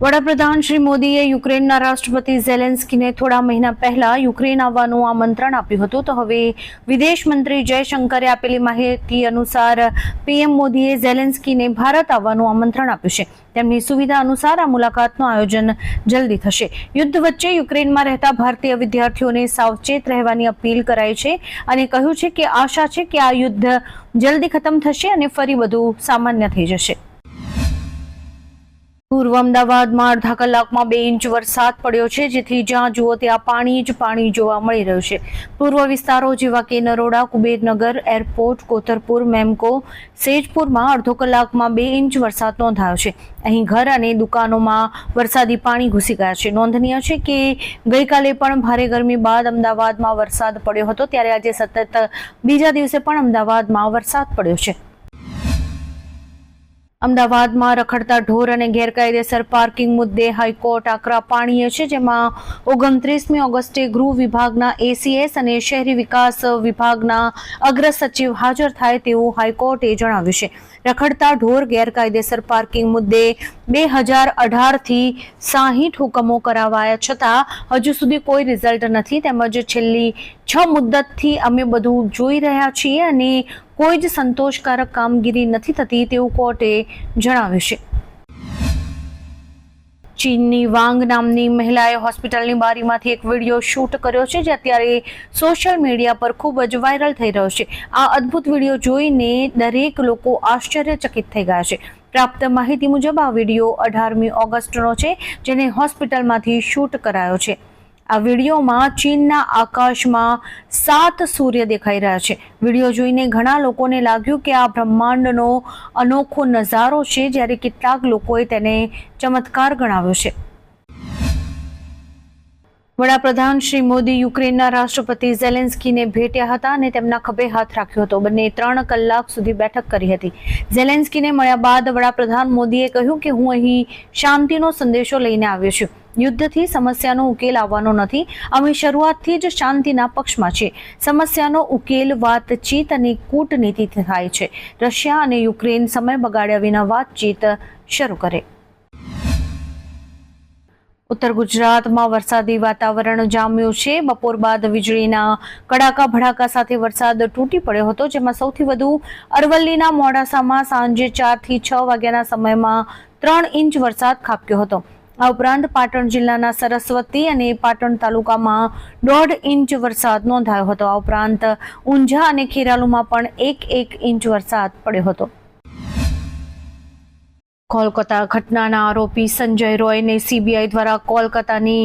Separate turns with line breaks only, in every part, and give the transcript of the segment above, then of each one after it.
વડાપ્રધાન શ્રી મોદીએ યુક્રેનના રાષ્ટ્રપતિ ઝેલેન્સ્કીને થોડા મહિના પહેલા યુક્રેન આવવાનું આમંત્રણ આપ્યું હતું. તો હવે વિદેશ મંત્રી જયશંકરે આપેલી માહિતી અનુસાર પીએમ મોદીએ ઝેલેન્સ્કીને ભારત આવવાનું આમંત્રણ આપ્યું છે. તેમની સુવિધા અનુસાર આ મુલાકાતનું આયોજન જલ્દી થશે. યુદ્ધ વચ્ચે યુક્રેનમાં રહેતા ભારતીય વિદ્યાર્થીઓને સાવચેત રહેવાની અપીલ કરાઈ છે અને કહ્યું છે કે આશા છે કે આ યુદ્ધ જલ્દી ખતમ થશે અને ફરી બધું સામાન્ય થઈ જશે. પૂર્વ અમદાવાદમાં અડધા કલાકમાં બે ઇંચ વરસાદ પડ્યો છે, જેથી જ્યાં જુઓ ત્યાં પાણી જ પાણી જોવા મળી રહ્યું છે. પૂર્વ વિસ્તારો જેવા કે નરોડા, કુબેરનગર, એરપોર્ટ કોતરપુર મેમકો, સેજપુરમાં અડધો કલાકમાં બે ઇંચ વરસાદ નોંધાયો છે. અહીં ઘર અને દુકાનોમાં વરસાદી પાણી ઘૂસી ગયા છે. નોંધનીય છે કે ગઈકાલે પણ ભારે ગરમી બાદ અમદાવાદમાં વરસાદ પડ્યો હતો, ત્યારે આજે સતત બીજા દિવસે પણ અમદાવાદમાં વરસાદ પડ્યો છે. અમદાવાદમાં રખડતા ઢોર અને ગેરકાયદેસર પાર્કિંગ મુદ્દે હાઈકોર્ટ આકરા પાણીએ છે, જેમાં ઓગણત્રીસમી ઓગસ્ટે ગૃહ વિભાગના એસીએસ અને શહેરી વિકાસ વિભાગના અગ્ર સચિવ હાજર થાય તેવું હાઈકોર્ટે જણાવ્યું છે. રખડતા ઢોર ગેરકાયદેસર પાર્કિંગ મુદ્દે બે હજાર અઢારથી સાહીઠ હુકમો કરાવાયા છતાં હજુ સુધી કોઈ રિઝલ્ટ નથી. તેમજ છેલ્લી છ મુદ્દતથી અમે બધું જોઈ રહ્યા છીએ અને કોઈ જ સંતોષકારક કામગીરી નથી થતી તેવું કોર્ટે જણાવ્યું છે. ચીનની વાંગ નામની મહિલાએ હોસ્પિટલની બારીમાંથી એક વીડિયો શૂટ કર્યો છે, જે અત્યારે સોશિયલ મીડિયા પર ખૂબ જ વાયરલ થઈ રહ્યો છે. આ અદ્ભુત વીડિયો જોઈને દરેક લોકો આશ્ચર્યચકિત થઈ ગયા છે. પ્રાપ્ત માહિતી મુજબ, આ વીડિયો અઢારમી ઓગસ્ટનો છે, જેને હોસ્પિટલમાંથી શૂટ કરાયો છે. આ વિડીયોમાં ચીનના આકાશમાં સાત સૂર્ય દેખાઈ રહ્યા છે. વીડિયો જોઈને ઘણા લોકોને લાગ્યું કે આ બ્રહ્માંડનો અનોખો નજારો છે, જ્યારે કેટલાક લોકોએ તેને ચમત્કાર ગણાવ્યો છે. વડાપ્રધાન શ્રી મોદી યુક્રેનના રાષ્ટ્રપતિ ઝેલેન્સ્કીને ભેટ્યા હતા અને તેમના ખભે હાથ રાખ્યો હતો. બંને ત્રણ કલાક સુધી બેઠક કરી હતી. ઝેલેન્સ્કીને મળ્યા બાદ વડાપ્રધાન મોદીએ કહ્યું કે, હું અહીં શાંતિનો સંદેશો લઈને આવ્યો છું. યુદ્ધથી સમસ્યાનો ઉકેલ આવવાનો નથી. અમે શરૂઆતથી જ શાંતિના પક્ષમાં છીએ. સમસ્યાનો ઉકેલ, વાતચીત અને કૂટનીતિ થાય છે. રશિયા અને યુક્રેન સમય બગાડ્યા વિના વાતચીત શરૂ કરે. ઉત્તર ગુજરાતમાં વરસાદી વાતાવરણ જામ્યું છે. બપોર બાદ વીજળીના કડાકા ભડાકા સાથે વરસાદ તૂટી પડ્યો હતો, જેમાં સૌથી વધુ અરવલ્લીના મોડાસામાં સાંજે ચારથી છ વાગ્યાના સમયમાં ત્રણ ઇંચ વરસાદ ખાબક્યો હતો. આ ઉપરાંત પાટણ જિલ્લાના સરસ્વતી અને પાટણ તાલુકામાં દોઢ ઇંચ વરસાદ નોંધાયો હતો. આ ઉપરાંત ઊંઝા અને ખેરાલુમાં પણ એક એક ઇંચ વરસાદ પડ્યો હતો. કોલકાતા ઘટનાના આરોપી સંજય રોયને સીબીઆઈ દ્વારા કોલકાતાની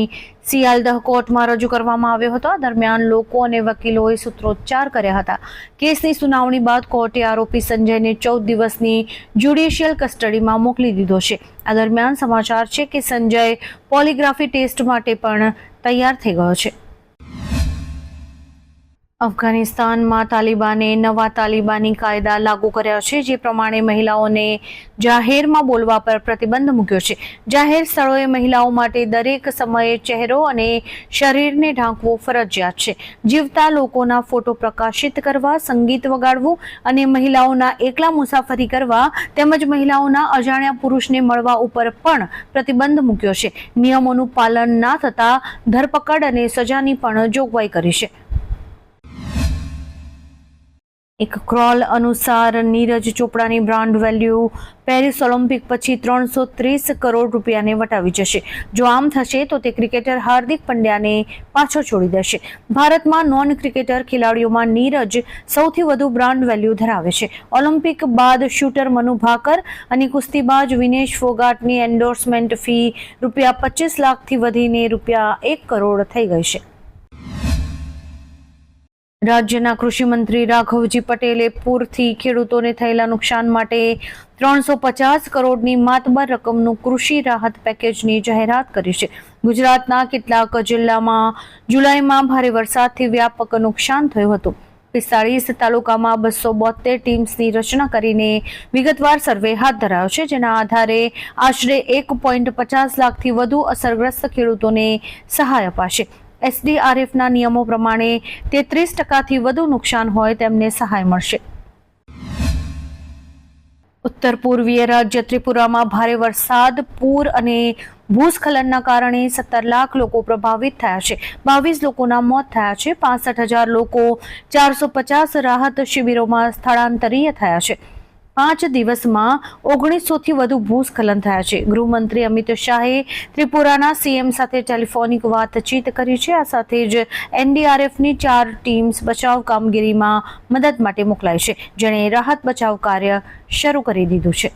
સિયાલદહ કોર્ટમાં રજૂ કરવામાં આવ્યો હતો. દરમિયાન લોકો અને વકીલોએ સૂત્રોચ્ચાર કર્યા હતા. કેસની સુનાવણી બાદ કોર્ટે આરોપી સંજયને ચૌદ દિવસની જ્યુડિશિયલ કસ્ટડીમાં મોકલી દીધો છે. આ દરમિયાન સમાચાર છે કે સંજય પોલિગ્રાફી ટેસ્ટ માટે પણ તૈયાર થઈ ગયો છે. અફઘાનિસ્તાનમાં તાલિબાને નવા તાલિબાની કાયદા લાગુ કર્યા છે, જે પ્રમાણે મહિલાઓને જાહેરમાં બોલવા પર પ્રતિબંધ મૂક્યો છે. જાહેર સ્થળોએ મહિલાઓ માટે દરેક સમયે ચહેરો અને શરીરને ઢાંકવું ફરજિયાત છે. જીવતા લોકોના ફોટો પ્રકાશિત કરવા, સંગીત વગાડવું અને મહિલાઓના એકલા મુસાફરી કરવા તેમજ મહિલાઓના અજાણ્યા પુરુષને મળવા ઉપર પણ પ્રતિબંધ મૂક્યો છે. નિયમોનું પાલન ના થતાં ધરપકડ અને સજાની પણ જોગવાઈ કરી છે. એક ક્રોલ અનુસાર નીરજ ચોપડાની બ્રાન્ડ વેલ્યુ પેરિસ ઓલિમ્પિક પછી ત્રણસો ત્રીસ કરોડ રૂપિયાને વટાવી જશે. જો આમ થશે તો તે ક્રિકેટર હાર્દિક પંડ્યાને પાછો છોડી દેશે. ભારતમાં નોન ક્રિકેટર ખેલાડીઓમાં નીરજ સૌથી વધુ બ્રાન્ડ વેલ્યુ ધરાવે છે. ઓલિમ્પિક બાદ શૂટર મનુ ભાકર અને કુસ્તીબાજ વિનેશ ફોગાટની એન્ડોર્સમેન્ટ ફી રૂપિયા પચીસ લાખથી વધીને રૂપિયા એક કરોડ થઈ ગઈ છે. રાજ્યના કૃષિમંત્રી રાઘવજી પટેલે પૂરથી ખેડૂતોને થયેલા નુકસાન માટે ત્રણસો પચાસ કરોડની માતબર રકમનું કૃષિ રાહત પેકેજની જાહેરાત કરી છે. ગુજરાતના કેટલાક જિલ્લામાં જુલાઈમાં ભારે વરસાદથી વ્યાપક નુકસાન થયું હતું. પિસ્તાળીસ તાલુકામાં બસો બોતેર ટીમ્સની રચના કરીને વિગતવાર સર્વે હાથ ધરાયો છે, જેના આધારે આશરે એક પોઈન્ટ પચાસ લાખથી વધુ અસરગ્રસ્ત ખેડૂતોને સહાય અપાશે. એસડીઆરએફના નિયમો પ્રમાણે તેત્રીસ ટકાથી વધુ નુકસાન હોય તેમને સહાય મળશે. ઉત્તર પૂર્વીય રાજ્ય ત્રિપુરામાં ભારે વરસાદ, પૂર અને ભૂસ્ખલનના કારણે સત્તર લાખ લોકો પ્રભાવિત થયા છે. બાવીસ લોકોના મોત થયા છે. પાસઠ હજાર લોકો ચારસો પચાસ રાહત શિબિરોમાં સ્થળાંતરીય થયા છે. પાંચ દિવસમાં ઓગણીસોથી વધુ ભૂસ્ખલન થયા છે. ગૃહમંત્રી અમિત શાહે ત્રિપુરાના સીએમ સાથે ટેલિફોનિક વાતચીત કરી છે. આ સાથે જ એનડીઆરએફની ચાર ટીમ્સ બચાવ કામગીરીમાં મદદ માટે મોકલાઈ છે. જેણે રાહત બચાવ કાર્ય શરૂ કરી દીધું છે.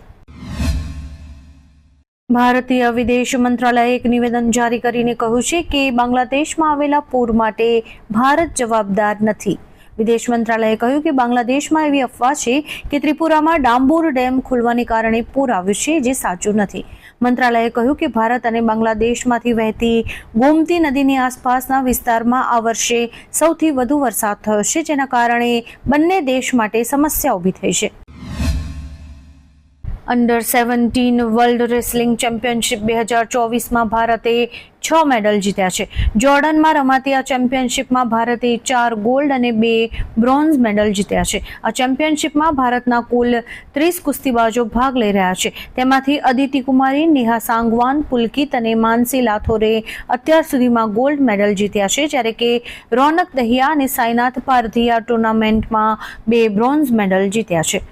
ભારતીય વિદેશ મંત્રાલયે એક નિવેદન જારી કરીને કહ્યું છે કે બાંગ્લાદેશમાં આવેલા પૂર માટે ભારત જવાબદાર નથી. વિદેશ મંત્રાલયે કહ્યું કે બાંગ્લાદેશમાં એવી અફવા છે કે ત્રિપુરામાં ડાંબોર ડેમ ખુલવાને કારણે પૂર આવ્યું છે જે સાચું નથી. મંત્રાલયે કહ્યું કે ભારત અને બાંગ્લાદેશમાંથી વહેતી ગોમતી નદીની આસપાસના વિસ્તારમાં આ વર્ષે સૌથી વધુ વરસાદ થયો છે, જેના કારણે બંને દેશ માટે સમસ્યા ઊભી થઈ છે. Under seventeen world wrestling championship બે હજાર ચોવીસમાં ભારતે છ મેડલ જીત્યા છે. જોર્ડનમાં રમાતી આ ચેમ્પિયનશિપમાં ભારતે ચાર ગોલ્ડ અને બે બ્રોન્ઝ મેડલ જીત્યા છે. આ ચેમ્પિયનશિપમાં ભારતના કુલ ત્રીસ કુસ્તીબાજો ભાગ લઈ રહ્યા છે. તેમાંથી અદિતિ કુમારી, નેહા સાંગવાન, પુલકિત અને માનસી લાથોરે અત્યાર સુધીમાં ગોલ્ડ મેડલ જીત્યા છે, જ્યારે કે રોનક દહિયા અને સાઈનાથ પારધી આ ટુર્નામેન્ટમાં બે બ્રોન્ઝ મેડલ જીત્યા છે.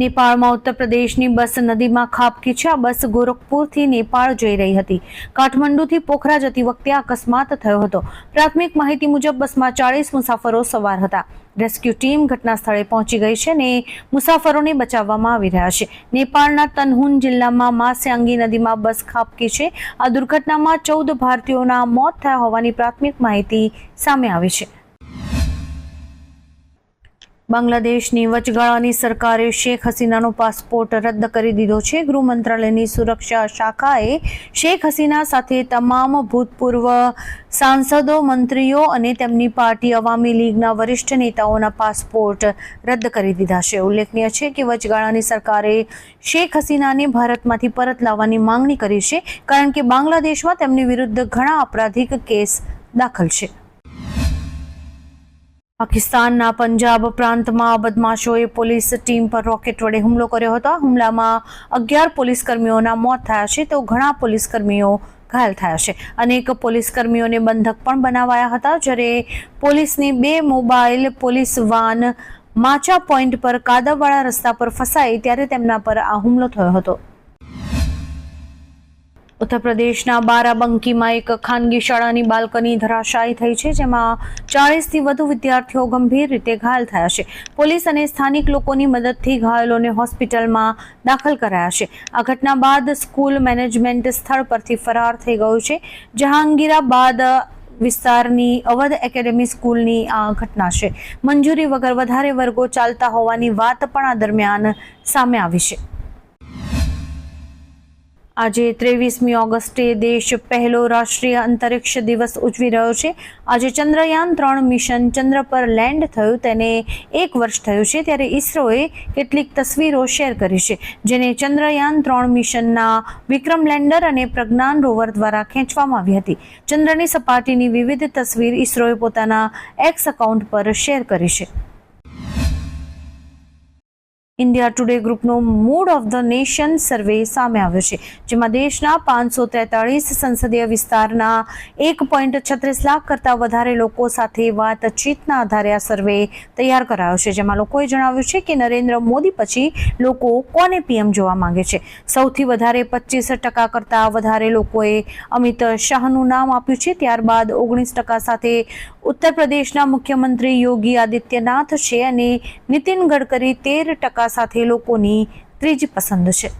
નેપાળમાં ઉત્તર પ્રદેશની બસ નદીમાં ખાબકી છે આ બસ ગોરખપુરથી નેપાળ જઈ રહી હતી. કાઠમંડુથી પોખરા જતી વખતે અકસ્માત થયો હતો. પ્રાથમિક માહિતી મુજબ બસમાં ચાળીસ મુસાફરો સવાર હતા. રેસ્ક્યુ ટીમ ઘટના સ્થળે પહોંચી ગઈ છે અને મુસાફરોને બચાવવામાં આવી રહ્યા છે. નેપાળના તનહુન જિલ્લામાં માસ્યાંગી નદીમાં બસ ખાબકી છે આ દુર્ઘટનામાં ચૌદ ભારતીયોના મોત થયા હોવાની પ્રાથમિક માહિતી સામે આવી છે. બાંગ્લાદેશની વચગાળાની સરકારે શેખ હસીનાનો પાસપોર્ટ રદ કરી દીધો છે. ગૃહ મંત્રાલયની સુરક્ષા શાખાએ શેખ હસીના સાથે તમામ ભૂતપૂર્વ સાંસદો, મંત્રીઓ અને તેમની પાર્ટી અવામી લીગના વરિષ્ઠ નેતાઓના પાસપોર્ટ રદ કરી દીધા છે. ઉલ્લેખનીય છે કે વચગાળાની સરકારે શેખ હસીનાને ભારતમાંથી પરત લાવવાની માંગણી કરી છે, કારણ કે બાંગ્લાદેશમાં તેમની વિરુદ્ધ ઘણા અપરાધિક કેસ દાખલ છે. પાકિસ્તાનના પંજાબ પ્રાંતમાં બદમાશોએ પોલીસ ટીમ પર રોકેટ વડે હુમલો કર્યો હતો. હુમલામાં અગિયાર પોલીસ કર્મીઓના મોત થયા છે, તો ઘણા પોલીસ કર્મીઓ ઘાયલ થયા છે. અનેક પોલીસ કર્મીઓને બંધક પણ બનાવાયા હતા, જ્યારે પોલીસની બે mobile police van Macha point પર કાદવવાળા રસ્તા પર ફસાઈ, ત્યારે તેમના પર આ હુમલો થયો હતો. ઉત્તર પ્રદેશના બારાબંકીમાં એક ખાનગી શાળાની બાલ્કની ધરાશાયી થઈ છે, જેમાં ચાળીસથી વધુ વિદ્યાર્થીઓ ગંભીર રીતે ઘાયલ થયા છે. પોલીસ અને સ્થાનિક લોકોની મદદથી ઘાયલોને હોસ્પિટલમાં દાખલ કરાયા છે. આ ઘટના બાદ સ્કૂલ મેનેજમેન્ટ સ્થળ પરથી ફરાર થઈ ગયું છે. જહાંગીરાબાદ વિસ્તારની અવધ એકેડેમી સ્કૂલની આ ઘટના છે. મંજૂરી વગર વધારે વર્ગો ચાલતા હોવાની વાત પણ આ દરમિયાન સામે આવી છે. આજે ત્રેવીસમી ઓગસ્ટે દેશ પહેલો રાષ્ટ્રીય અંતરિક્ષ દિવસ ઉજવી રહ્યો છે. આજે ચંદ્રયાન ત્રણ મિશન ચંદ્ર પર લેન્ડ થયું, તેને એક વર્ષ થયું છે, ત્યારે ઇસરોએ કેટલીક તસવીરો શેર કરી છે, જેને ચંદ્રયાન ત્રણ મિશનના વિક્રમ લેન્ડર અને પ્રજ્ઞાન રોવર દ્વારા ખેંચવામાં આવી હતી. ચંદ્રની સપાટીની વિવિધ તસવીર ઇસરોએ પોતાના એક્સ એકાઉન્ટ પર શેર કરી છે. India Today ગ્રુપનો mood of the nation survey સામે આવ્યો છે, જેમાં દેશના પાંચસો તેતાળીસ સંસદીય વિસ્તારના એક પોઈન્ટ છત્રીસ લાખ કરતાં વધારે લોકો સાથે વાતચીતના આધારે આ સર્વે તૈયાર કરાયો છે, જેમાં લોકોએ જણાવ્યું છે કે નરેન્દ્ર મોદી પછી લોકો કોને પીએમ જોવા માંગે છે? સૌથી વધારે પચીસ ટકા કરતાં વધારે લોકોએ અમિત શાહનું નામ આપ્યું છે, ત્યારબાદ ઓગણીસ ટકા સાથે ઉત્તર પ્રદેશના મુખ્યમંત્રી યોગી આદિત્યનાથ છે અને નીતિન ગડકરી તેર ટકા સાથે લોકોની ત્રીજી પસંદ છે.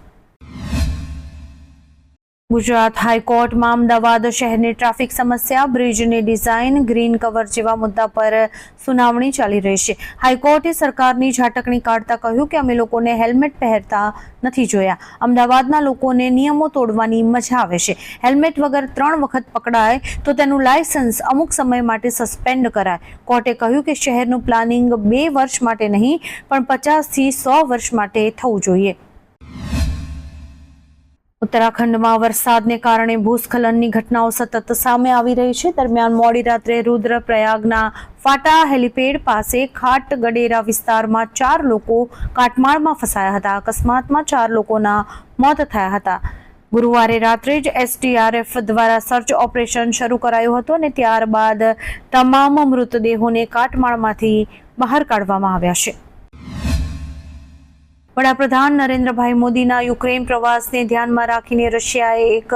ગુજરાત હાઈકોર્ટમાં અમદાવાદ શહેરની ટ્રાફિક સમસ્યા, બ્રિજની ડિઝાઇન, ગ્રીન કવર જેવા મુદ્દા પર સુનાવણી ચાલી રહી છે. હાઈકોર્ટે સરકારની ઝાટકણી કાઢતા કહ્યું કે અમે લોકોને હેલ્મેટ પહેરતા નથી જોયા. અમદાવાદના લોકોને નિયમો તોડવાની મજા આવે છે. હેલ્મેટ વગર ત્રણ વખત પકડાય તો તેનું લાયસન્સ અમુક સમય માટે સસ્પેન્ડ કરાય. કોર્ટે કહ્યું કે શહેરનું પ્લાનિંગ બે વર્ષ માટે નહીં, પણ પચાસથી સો વર્ષ માટે થવું જોઈએ. ઉત્તરાખંડમાં વરસાદને કારણે ભૂસ્ખલનની ઘટનાઓ સતત સામે આવી રહી છે. દરમિયાન મોડી રાત્રે રુદ્રપ્રયાગના ફાટા હેલિપેડ પાસે ખાટ ગડેરા વિસ્તારમાં ચાર લોકો કાટમાળમાં ફસાયા હતા. અકસ્માતમાં ચાર લોકોના મોત થયા હતા. ગુરુવારે રાત્રે જ એસટીઆરએફ દ્વારા સર્ચ ઓપરેશન શરૂ કરાયું હતું અને ત્યારબાદ તમામ મૃતદેહોને કાટમાળમાંથી બહાર કાઢવામાં આવ્યા છે. વડાપ્રધાન નરેન્દ્રભાઈ મોદીના યુક્રેન પ્રવાસને ધ્યાનમાં રાખીને રશિયાએ એક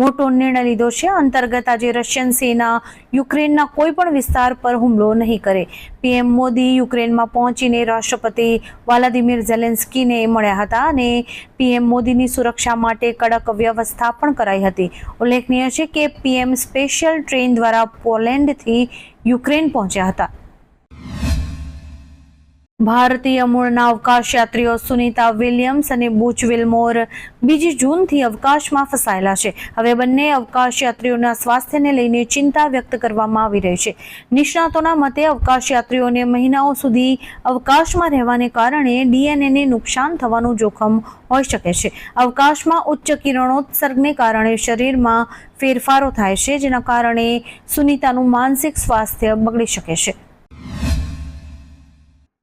મોટો નિર્ણય લીધો છે. અંતર્ગત આજે રશિયન સેના યુક્રેનના કોઈ પણ વિસ્તાર પર હુમલો નહીં કરે. પીએમ મોદી યુક્રેનમાં પહોંચીને રાષ્ટ્રપતિ વ્લાદિમીર ઝેલેન્સ્કીને મળ્યા હતા અને પીએમ મોદીની સુરક્ષા માટે કડક વ્યવસ્થા પણ કરાઈ હતી. ઉલ્લેખનીય છે કે પીએમ સ્પેશિયલ ટ્રેન દ્વારા પોલેન્ડથી યુક્રેન પહોંચ્યા હતા. ભારતીય મૂળના અવકાશ યાત્રીઓ સુનીતા વિલિયમ્સ અને બુચ વિલમોર બીજી જૂનથી અવકાશમાં ફસાયેલા છે. હવે બંને અવકાશ યાત્રીઓના સ્વાસ્થ્યને લઈને ચિંતા વ્યક્ત કરવામાં આવી રહી છે. નિષ્ણાતોના મતે અવકાશ યાત્રીઓને મહિનાઓ સુધી અવકાશમાં રહેવાને કારણે ડીએનએને નુકસાન થવાનું જોખમ હોઈ શકે છે. અવકાશમાં ઉચ્ચ કિરણોત્સર્ગને કારણે શરીરમાં ફેરફારો થાય છે, જેના કારણે સુનિતાનું માનસિક સ્વાસ્થ્ય બગડી શકે છે.